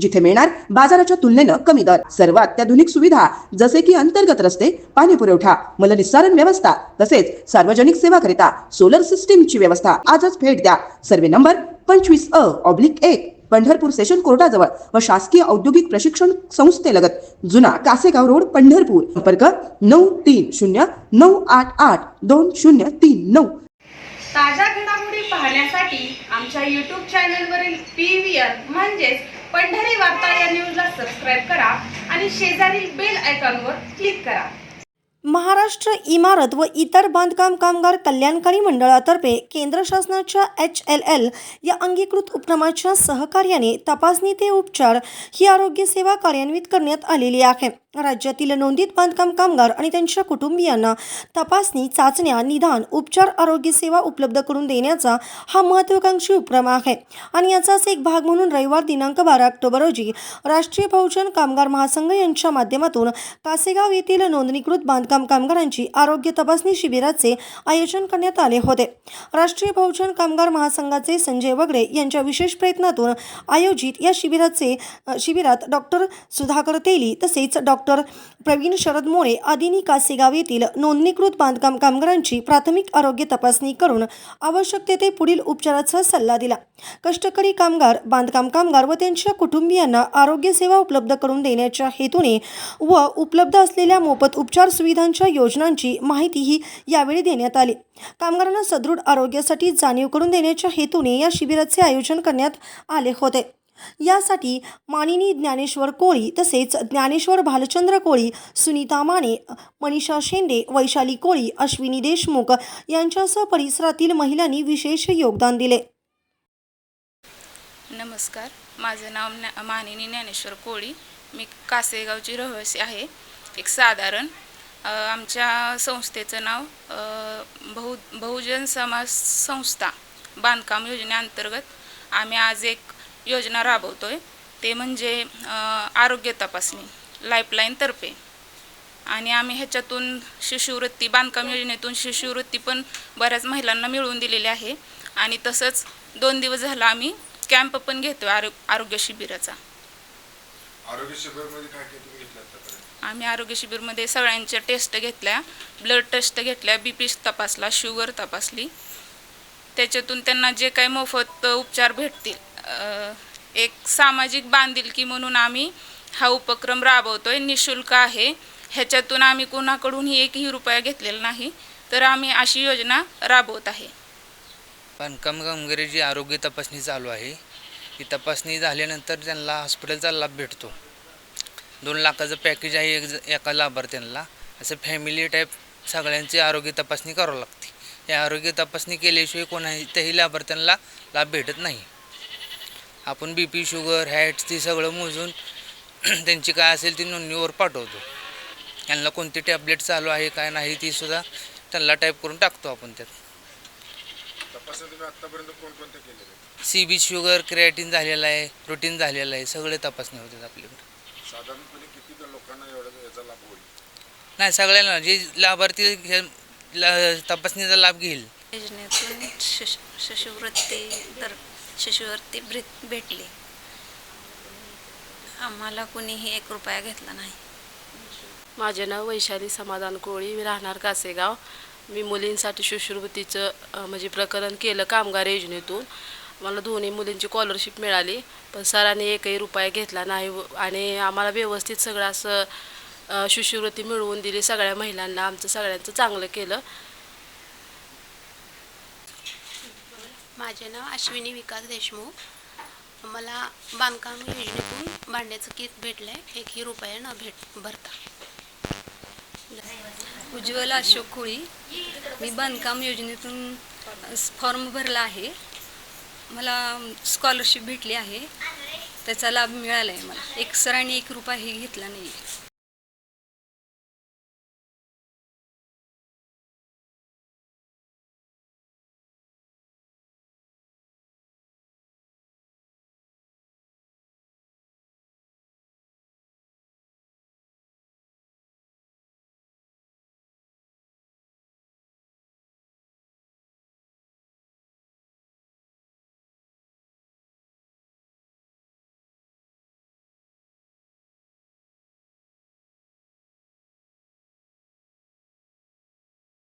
जिथे मिळणार बाजाराच्या तुलनेनं कमी दर. सर्व अत्याधुनिक सुविधा जसे की अंतर्गत रस्ते पाणी पुरवठा मलनिस्सारण व्यवस्था तसेच सार्वजनिक सेवाकरिता सोलर सिस्टीमची व्यवस्था आजच भेट द्या. सर्वे नंबर पंचवीस अ ऑब्लिक एक पंढरपूर सेशन कोर्टाजवळ व शासकीय औद्योगिक प्रशिक्षण संस्थेलगत जुना कासेगाव रोड पंढरपूर. संपर्क नऊ तीन शून्य नऊ आठ आठ दोन शून्य तीन नऊ. ताज्या घडामोडी पाहण्यासाठी आमच्या यूट्यूब चॅनलवरील पी व्ही आर म्हणजेच पंढरी वार्ता या न्यूजला सबस्क्राईब करा आणि शेजारील बेल आयकॉनवर क्लिक करा. महाराष्ट्र इमारत व इतर बांधकाम कामगार कल्याणकारी मंडळातर्फे केंद्र शासनाच्या एच एल एल या अंगीकृत उपक्रमाच्या सहकार्याने तपासणी ते उपचार ही आरोग्य सेवा कार्यान्वित करण्यात आलेली आहे. राज्यातील नोंदीत बांधकाम कामगार आणि त्यांच्या कुटुंबियांना तपासणी चाचण्या निदान उपचार आरोग्य सेवा उपलब्ध करून देण्याचा हा महत्त्वाकांक्षी उपक्रम आहे. आणि याचाच एक भाग म्हणून रविवार दिनांक बारा ऑक्टोबर रोजी राष्ट्रीय बहुजन कामगार महासंघ यांच्या माध्यमातून कासेगाव येथील नोंदणीकृत बांधकाम कामगारांची आरोग्य तपासणी शिबिराचे आयोजन करण्यात आले होते. राष्ट्रीय बहुजन कामगार महासंघाचे संजय वगडे यांच्या विशेष प्रयत्नातून आयोजित या शिबिराचे शिबिरात डॉक्टर सुधाकर तेली तसेच डॉक्टर डॉक्टर प्रवीण शरद मोरे आदिनी कासेगाव येथील नोंदणीकृत बांधकाम कामगारांची प्राथमिक आरोग्य तपासणी करून आवश्यक तेथे पुढील उपचाराचा सल्ला दिला. कष्टकरी कामगार बांधकाम कामगार व त्यांच्या कुटुंबियांना आरोग्य सेवा उपलब्ध करून देण्याच्या हेतूने व उपलब्ध असलेल्या मोफत उपचार सुविधांच्या योजनांची माहितीही यावेळी देण्यात आली. कामगारांना सदृढ आरोग्यासाठी जाणीव करून देण्याच्या हेतूने या शिबिराचे आयोजन करण्यात आले होते. यासाठी मानिनी ज्ञानेश्वर कोळी तसेच ज्ञानेश्वर भालचंद्र कोळी सुनीता माने मनीषा शेंडे वैशाली कोळी अश्विनी देशमुख यांच्यासह परिसरातील महिलांनी विशेष योगदान दिले. नमस्कार. माझं नाव ज्ञा मानिनी ज्ञानेश्वर कोळी. मी कासेगावची रहिवासी आहे. एक साधारण आमच्या संस्थेचं नाव बहु बहुजन समाज संस्था बांधकाम योजनेअंतर्गत आम्ही आज एक योजना राबवतो आहे ते म्हणजे आरोग्य तपासणी लाईफलाईनतर्फे आणि आम्ही ह्याच्यातून शिष्यवृत्ती बांधकाम योजनेतून शिष्यवृत्ती पण बऱ्याच महिलांना मिळवून दिलेली आहे. आणि तसंच दोन दिवस झाला आम्ही कॅम्प पण घेतो आरो आरोग्य शिबिराचा. आरोग्य शिबिरमध्ये काय आम्ही आरोग्य शिबिरमध्ये सगळ्यांच्या टेस्ट घेतल्या ब्लड टेस्ट घेतल्या बी पी तपासला शुगर तपासली. त्याच्यातून त्यांना जे काही मोफत उपचार भेटतील एक सामाजिक बांधिलकी म्हणून आम्ही हा उपक्रम राबवतोय निशुल्क आहे. ह्याच्यातून आम्ही कोणाकडूनही एकही रुपया घेतलेला नाही तर आम्ही अशी योजना राबवत आहे. बांधकाम जी आरोग्य तपासणी चालू आहे. ती तपासणी झाल्यानंतर त्यांना हॉस्पिटलचा लाभ भेटतो. दोन लाखाचं पॅकेज आहे एक एका लाभार्थ्यांना. असं फॅमिली टाईप सगळ्यांची आरोग्य तपासणी करावं लागते. या आरोग्य तपासणी केल्याशिवाय कोणाही त्याही लाभार्थ्यांना लाभ भेटत नाही. आपण बी पी शुगर हॅट्स ती सगळं मोजून त्यांची काय असेल ती नोंदणीवर पाठवतो. त्यांना कोणती टॅबलेट चालू आहे काय नाही ती सुद्धा त्यांना टाईप करून टाकतो आपण त्यात? सी बी शुगर क्रिएटिन झालेला आहे प्रोटीन झालेलं आहे सगळे तपासणी होतात आपल्याकडे. साधारणपणे किती त्या लोकांना एवढा याचा लाभ होईल? नाही सगळ्यांना जे लाभार्थी तपासणीचा लाभ घेईल. योजनेतून शिष्यवृत्ती तर शिष्यवृत्ती भेट भेटली. आम्हाला कुणीही एक रुपया घेतला नाही. माझे नाव वैशाली समाधान कोळी. मी राहणार कासेगाव. मी मुलींसाठी शिष्यवृत्तीचं म्हणजे प्रकरण केलं कामगार योजनेतून. मला दोन्ही मुलींची स्कॉलरशिप मिळाली पण सरांनी एकही रुपया घेतला नाही व- आणि आम्हाला व्यवस्थित सगळं असं शिष्यवृत्ती मिळवून दिली सगळ्या महिलांना. आमचं सगळ्यांचं चांगलं केलं. माझे नाव अश्विनी विकास देशमुख. मला बांधकाम योजनेतून भांड्याचं किट भेटलं आहे एकही रुपया न भेट भरता. उज्ज्वला अशोक कोळी मी बांधकाम योजनेतून फॉर्म भरला आहे. मला स्कॉलरशिप भेटली आहे. त्याचा लाभ मिळाला आहे मला. एक सरांनी एक रुपयाही घेतला नाही